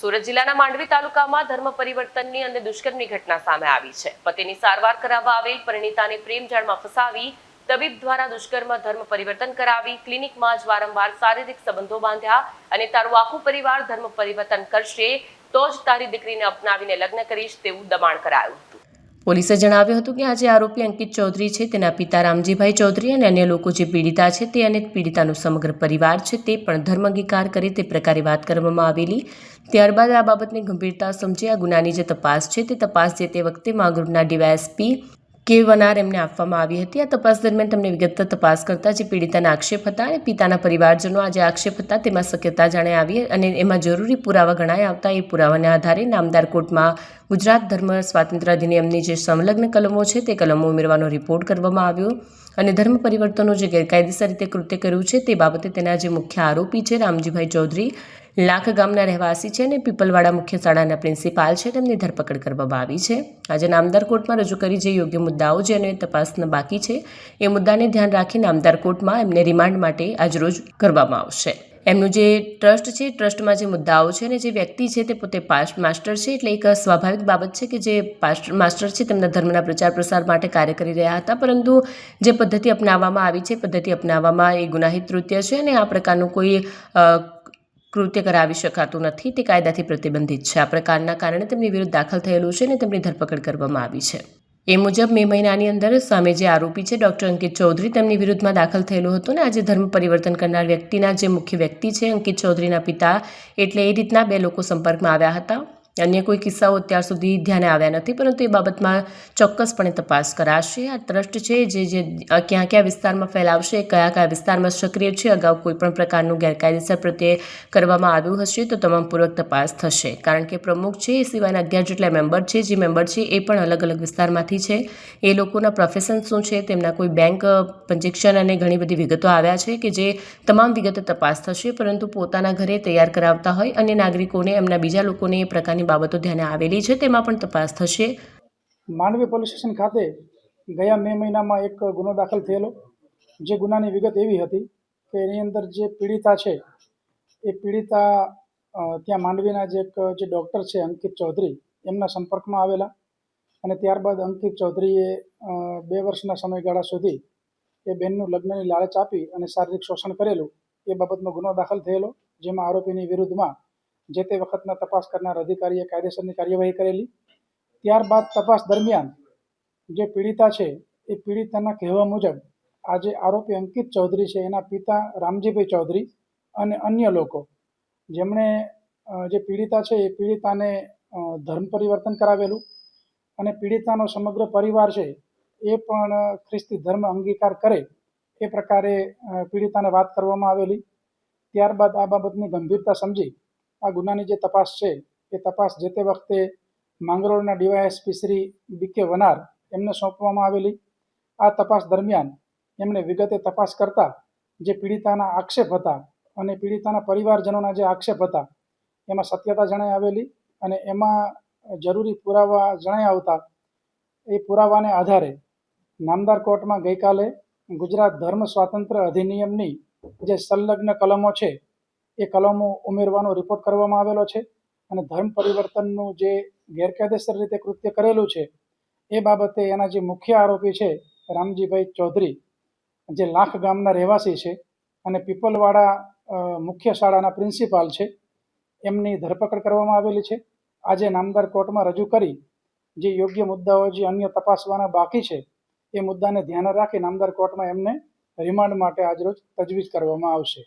સુરત જિલ્લાના માંડવી તાલુકામાં ધર્મ પરિવર્તનની અને દુષ્કર્મની ઘટના સામે આવી છે. પતિની સારવાર કરાવવા આવેલ પરિણીતાને પ્રેમ જાળમાં ફસાવી, તબીબ દ્વારા દુષ્કર્મ, ધર્મ પરિવર્તન કરાવી, ક્લિનિકમાં જ વારંવાર શારીરિક સંબંધો બાંધ્યા અને તારું આખું પરિવાર ધર્મ પરિવર્તન કરશે, તો જ તારી દીકરીને અપનાવીને લગ્ન કરીશ તેવું દબાણ કરાયું હતું. પોલીસે જણાવ્યું હતું કે આજે આરોપી અંકિત ચૌધરી છે, તેના પિતા રામજીભાઈ ચૌધરી અને અન્ય લોકો જે પીડિતા છે તે અને પીડિતાનો સમગ્ર પરિવાર છે તે પણ ધર્મ અંગીકાર કરે તે પ્રકારે વાત કરવામાં આવેલી. ત્યારબાદ આ બાબતની ગંભીરતા સમજી આ ગુનાની જે તપાસ છે તે તપાસ જે તે વખતે માંગરોળના ડીવાયએસપી કે વનાર એમને આપવામાં આવી હતી. આ તપાસ દરમિયાન તમને વિગતવાર તપાસ કરતા જે પીડિતાના આક્ષેપ હતા અને પિતાના પરિવારજનો જે આક્ષેપ હતા, તેમાં શક્યતા જાણે આવી અને એમાં જરૂરી પુરાવા ગણાય આવતા એ પુરાવાના આધારે નામદાર કોર્ટમાં ગુજરાત ધર્મ સ્વાતંત્ર્ય અધિનિયમની જે સંલગ્ન કલમો છે તે કલમો ઉમેરવાનો રિપોર્ટ કરવામાં આવ્યો અને ધર્મ પરિવર્તનનું જે ગેરકાયદેસર રીતે કૃત્ય કર્યું છે તે બાબતે તેના જે મુખ્ય આરોપી છે રામજીભાઈ ચૌધરી લાખ ગામના રહેવાસી છે અને પીપલવાડા મુખ્ય શાળાના પ્રિન્સિપાલ છે. તેમની ધરપકડ કરવામાં આવી છે. આજે નામદાર કોર્ટમાં રજૂ કરી જે યોગ્ય મુદ્દાઓ છે અને તપાસના બાકી છે, એ મુદ્દાને ધ્યાન રાખી નામદાર કોર્ટમાં એમને રિમાન્ડ માટે આજરોજ કરવામાં આવશે. એમનું જે ટ્રસ્ટ છે ટ્રસ્ટમાં જે મુદ્દાઓ છે અને જે વ્યક્તિ છે, તે પોતે પાસ્ટ માસ્ટર છે. એટલે એક સ્વાભાવિક બાબત છે કે જે પાસ્ટ માસ્ટર છે, તેમના ધર્મના પ્રચાર પ્રસાર માટે કાર્ય કરી રહ્યા હતા. પરંતુ જે પદ્ધતિ અપનાવવામાં આવી છે પદ્ધતિ અપનાવવામાં એ ગુનાહિત કૃત્ય છે અને આ પ્રકારનું કોઈ કૃત્ય કરાવી શકાતું નથી. તે કાયદાથી પ્રતિબંધિત છે. આ પ્રકારના કારણે તેમની વિરુદ્ધ દાખલ થયેલું છે અને તેમની ધરપકડ કરવામાં આવી છે. એ મુજબ મે મહિનાની અંદર સામે જે આરોપી છે, ડૉક્ટર અંકિત ચૌધરી, તેમની વિરુદ્ધમાં દાખલ થયેલું હતું ને આજે ધર્મ પરિવર્તન કરનાર વ્યક્તિના જે મુખ્ય વ્યક્તિ છે, અંકિત ચૌધરીના પિતા એટલે એ રીતના બે લોકો સંપર્કમાં આવ્યા હતા. અન્ય કોઈ કિસ્સાઓ અત્યાર સુધી ધ્યાને આવ્યા નથી, પરંતુ એ બાબતમાં ચોક્કસપણે તપાસ કરાશે. આ ટ્રસ્ટ છે જે જે ક્યાં ક્યાં વિસ્તારમાં ફેલાવશે, કયા કયા વિસ્તારમાં સક્રિય છે, અગાઉ કોઈપણ પ્રકારનું ગેરકાયદેસર પ્રત્યે કરવામાં આવ્યું હશે, તો તમામપૂર્વક તપાસ થશે. કારણ કે પ્રમુખ છે, એ સિવાયના અગિયાર જેટલા મેમ્બર છે, જે મેમ્બર છે, એ પણ અલગ અલગ વિસ્તારમાંથી છે. એ લોકોના પ્રોફેશન શું છે, તેમના કોઈ બેંક પંજેક્શન અને ઘણી બધી વિગતો આવ્યા છે કે જે તમામ વિગતો તપાસ થશે, પરંતુ પોતાના ઘરે તૈયાર કરાવતા હોય અને નાગરિકોને, એમના બીજા લોકોને એ પ્રકારની બાબતો ધ્યાને આવેલી છે, તેમાં પણ તપાસ થશે. માંડવી પોલીસ સ્ટેશન ખાતે ગયા મે મહિનામાં એક ગુનો દાખલ થયેલો. જે ગુનાની વિગત એવી હતી કે એની અંદર જે પીડિતા છે, એ પીડિતા ત્યાં માંડવીના જે એક, જે ડૉક્ટર છે, અંકિત ચૌધરી, એમના સંપર્કમાં આવેલા. અને ત્યારબાદ અંકિત ચૌધરીએ બે વર્ષના સમયગાળા સુધી એ બેનનું લગ્નની લાલચ આપી અને શારીરિક શોષણ કરેલું. એ બાબતનો ગુનો દાખલ થયેલો, જેમાં આરોપીની વિરુદ્ધમાં જે તે વખતના તપાસ કરનાર અધિકારીએ કાયદેસરની કાર્યવાહી કરેલી. ત્યારબાદ તપાસ દરમિયાન જે પીડિતા છે, એ પીડિતાના કહેવા મુજબ આ જે આરોપી અંકિત ચૌધરી છે, એના પિતા રામજીભાઈ ચૌધરી અને અન્ય લોકો. જેમણે જે પીડિતા છે, એ પીડિતાને ધર્મ પરિવર્તન કરાવેલું અને પીડિતાનો સમગ્ર પરિવાર છે, એ પણ ખ્રિસ્તી ધર્મ અંગીકાર કરે એ પ્રકારે પીડિતાને વાત કરવામાં આવેલી. ત્યારબાદ આ બાબતની ગંભીરતા સમજી આ ગુનાની જે તપાસ છે, એ તપાસ જે તે વખતે માંગરોળના ડીવાયએસપી શ્રી બી કે વનાર એમને સોંપવામાં આવેલી. આ તપાસ દરમિયાન એમણે વિગતે તપાસ કરતા જે પીડિતાના આક્ષેપ હતા અને પીડિતાના પરિવારજનોના જે આક્ષેપ હતા, એમાં સત્યતા જણાઈ આવેલી અને એમાં જરૂરી પુરાવા જણાઈ આવતા, એ પુરાવાને આધારે નામદાર કોર્ટમાં ગઈકાલે ગુજરાત ધર્મ સ્વાતંત્ર્ય અધિનિયમની જે સંલગ્ન કલમો છે એ કલમો ઉમેરવાનો રિપોર્ટ કરવામાં આવેલો છે અને ધર્મ પરિવર્તનનું જે ગેરકાયદેસર રીતે કૃત્ય કરેલું છે, એ બાબતે એના જે મુખ્ય આરોપી છે, રામજીભાઈ ચૌધરી, જે લાખ ગામના રહેવાસી છે અને પીપલવાડા મુખ્ય શાળાના પ્રિન્સિપાલ છે, એમની ધરપકડ કરવામાં આવેલી છે. આજે નામદાર કોર્ટમાં રજૂ કરી જે યોગ્ય મુદ્દાઓ જે અન્ય તપાસવાના બાકી છે, એ મુદ્દાને ધ્યાને રાખી નામદાર કોર્ટમાં એમને રિમાન્ડ માટે આજરોજ તજવીજ કરવામાં આવશે.